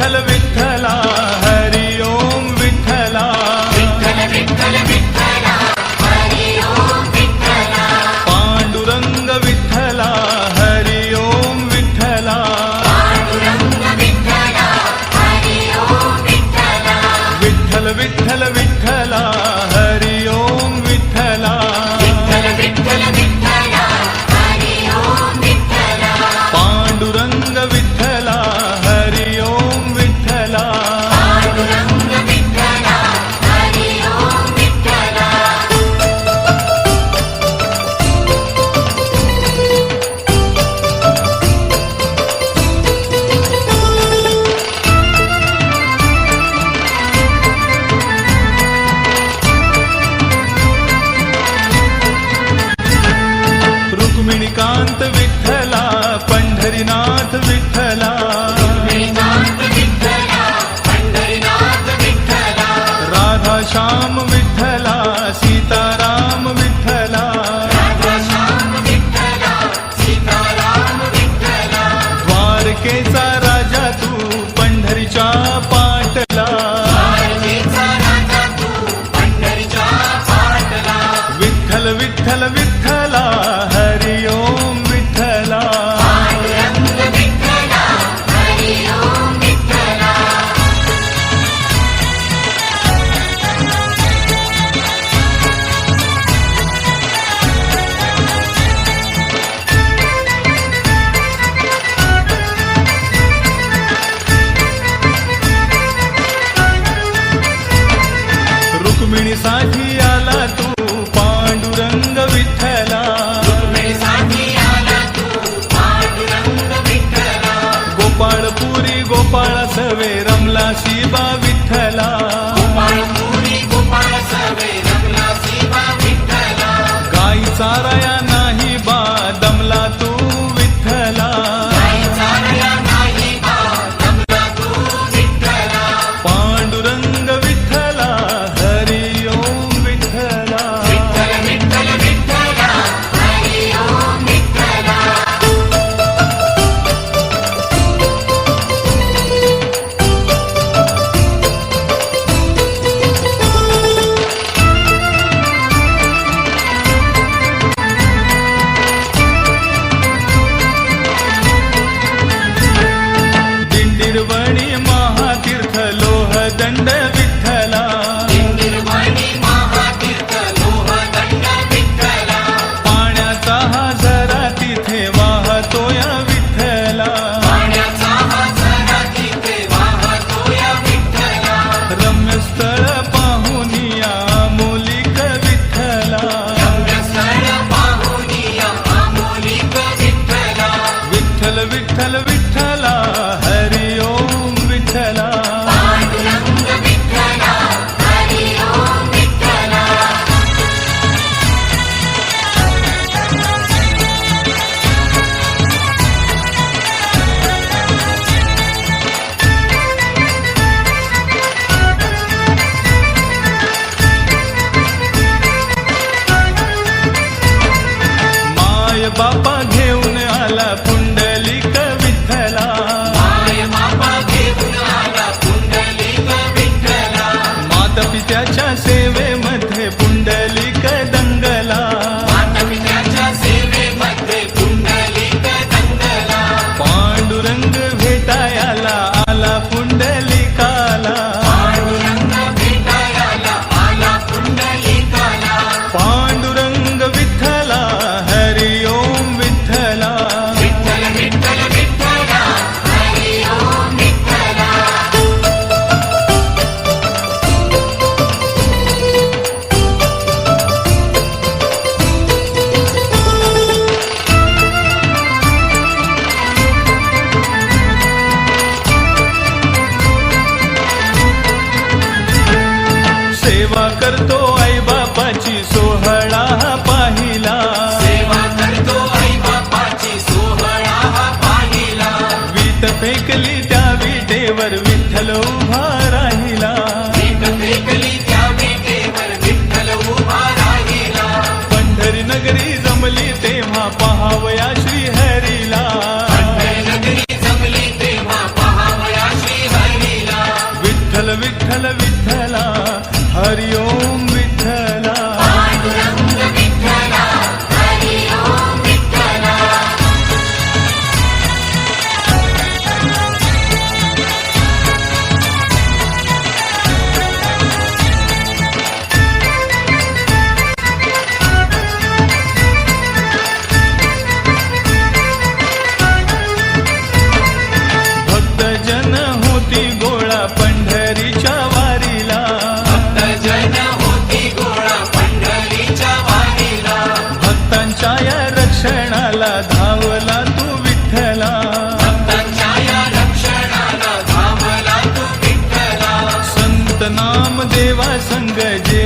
विठ्ठल विठ्ठला पंढरीनाथ विठ्ठला. गोपाळ सवे रमला शिबा विठ्ठला. गाई चाराया सेवा करतो आई बापाची सोहळा पाहिला. सेवा करतो आई बापाची सोहळा पाहिला. वीट फेकली त्या विटेवर विठ्ठल उभा राहिला. वीट विठ्ठल उभा राहिला. पंढरी नगरी जमली तेव्हा पहावया श्री हरीला विठ्ठल विठ्ठल विठ्ठला હરિ ઓમ વિઠ્ઠલ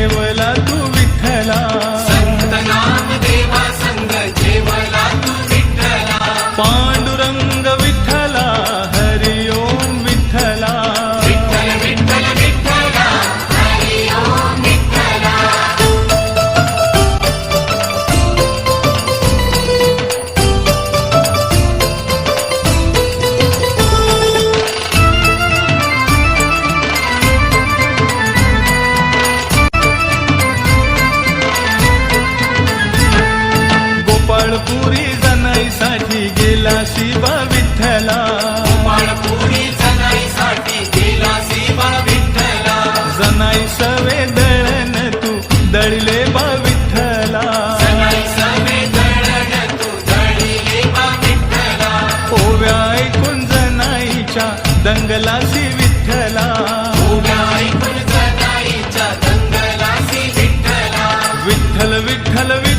que vuela. विठ्ठला. ओव्या ऐकून जनाईच्या दंगलासी विठ्ठला. विठ्ठल. विठ्ठल विठ्ठल